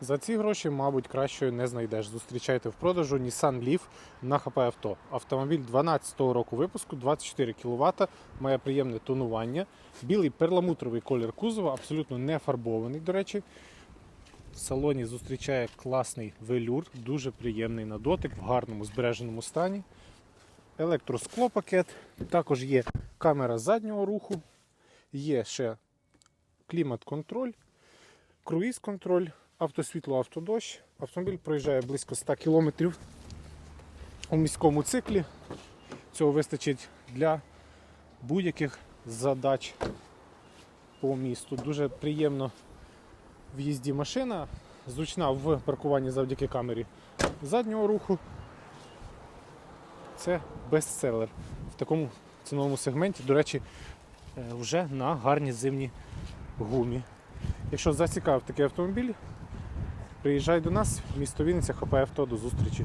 За ці гроші, мабуть, кращої не знайдеш. Зустрічайте в продажу Nissan Leaf на ХП Авто. Автомобіль 12 року випуску, 24 кВт, має приємне тонування. Білий перламутровий колір кузова, абсолютно не фарбований, до речі. В салоні зустрічає класний велюр, дуже приємний на дотик, в гарному збереженому стані. Електросклопакет, також є камера заднього руху, є ще клімат-контроль, круїз-контроль, автосвітло, автодощ. Автомобіль проїжджає близько 100 км у міському циклі. Цього вистачить для будь-яких задач по місту. Дуже приємно в їзді машина, зручна в паркуванні завдяки камері заднього руху. Це бестселер в такому ціновому сегменті. До речі, е, вже на гарній зимній гумі. Якщо зацікавив такий автомобіль, приїжджай до нас, місто Вінниця, ХП авто, до зустрічі.